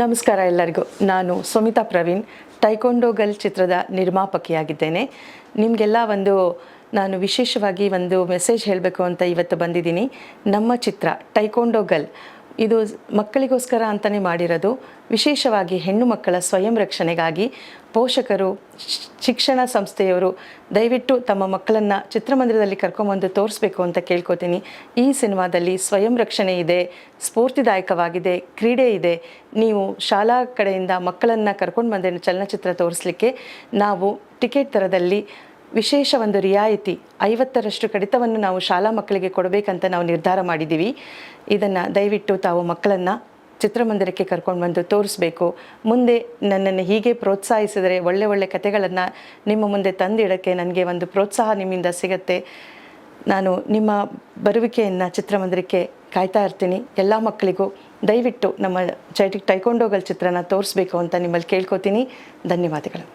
ನಮಸ್ಕಾರ ಎಲ್ಲರಿಗೂ. ನಾನು ಸುಮಿತಾ ಪ್ರವೀಣ್ ಟೈಕೊಂಡೋಗಲ್ ಚಿತ್ರದ ನಿರ್ಮಾಪಕಿಯಾಗಿದ್ದೇನೆ. ನಿಮಗೆಲ್ಲ ಒಂದು, ನಾನು ವಿಶೇಷವಾಗಿ ಒಂದು ಮೆಸೇಜ್ ಹೇಳಬೇಕು ಅಂತ ಇವತ್ತು ಬಂದಿದ್ದೀನಿ. ನಮ್ಮ ಚಿತ್ರ ಟೈಕೊಂಡೋ ಗರ್ಲ್. ಇದು ಮಕ್ಕಳಿಗೋಸ್ಕರ ಅಂತಲೇ ಮಾಡಿರೋದು. ವಿಶೇಷವಾಗಿ ಹೆಣ್ಣು ಮಕ್ಕಳ ಸ್ವಯಂ ರಕ್ಷಣೆಗಾಗಿ ಪೋಷಕರು, ಶಿಕ್ಷಣ ಸಂಸ್ಥೆಯವರು ದಯವಿಟ್ಟು ತಮ್ಮ ಮಕ್ಕಳನ್ನು ಚಿತ್ರಮಂದಿರದಲ್ಲಿ ಕರ್ಕೊಂಬಂದು ತೋರಿಸ್ಬೇಕು ಅಂತ ಕೇಳ್ಕೊತೀನಿ. ಈ ಸಿನಿಮಾದಲ್ಲಿ ಸ್ವಯಂ ರಕ್ಷಣೆ ಇದೆ, ಸ್ಫೂರ್ತಿದಾಯಕವಾಗಿದೆ, ಕ್ರೀಡೆ ಇದೆ. ನೀವು ಶಾಲಾ ಕಡೆಯಿಂದ ಮಕ್ಕಳನ್ನು ಕರ್ಕೊಂಡು ಬಂದ ಚಲನಚಿತ್ರ ತೋರಿಸಲಿಕ್ಕೆ ನಾವು ಟಿಕೆಟ್ ದರದಲ್ಲಿ ವಿಶೇಷ ಒಂದು ರಿಯಾಯಿತಿ ಐವತ್ತರಷ್ಟು ಕಡಿತವನ್ನು ನಾವು ಶಾಲಾ ಮಕ್ಕಳಿಗೆ ಕೊಡಬೇಕಂತ ನಾವು ನಿರ್ಧಾರ ಮಾಡಿದ್ದೀವಿ. ಇದನ್ನು ದಯವಿಟ್ಟು ತಾವು ಮಕ್ಕಳನ್ನು ಚಿತ್ರಮಂದಿರಕ್ಕೆ ಕರ್ಕೊಂಡು ಬಂದು ತೋರಿಸ್ಬೇಕು. ಮುಂದೆ ನನ್ನನ್ನು ಹೀಗೆ ಪ್ರೋತ್ಸಾಹಿಸಿದರೆ ಒಳ್ಳೆ ಒಳ್ಳೆ ಕಥೆಗಳನ್ನು ನಿಮ್ಮ ಮುಂದೆ ತಂದಿಡೋಕ್ಕೆ ನನಗೆ ಒಂದು ಪ್ರೋತ್ಸಾಹ ನಿಮ್ಮಿಂದ ಸಿಗತ್ತೆ. ನಾನು ನಿಮ್ಮ ಬರುವಿಕೆಯನ್ನು ಚಿತ್ರಮಂದಿರಕ್ಕೆ ಕಾಯ್ತಾ ಇರ್ತೀನಿ. ಎಲ್ಲ ಮಕ್ಕಳಿಗೂ ದಯವಿಟ್ಟು ನಮ್ಮ ಚೈಟಿಕ್ ಟೈಕೊಂಡೋಗಲ್ ಚಿತ್ರನ ತೋರಿಸ್ಬೇಕು ಅಂತ ನಿಮ್ಮಲ್ಲಿ ಕೇಳ್ಕೊತೀನಿ. ಧನ್ಯವಾದಗಳು.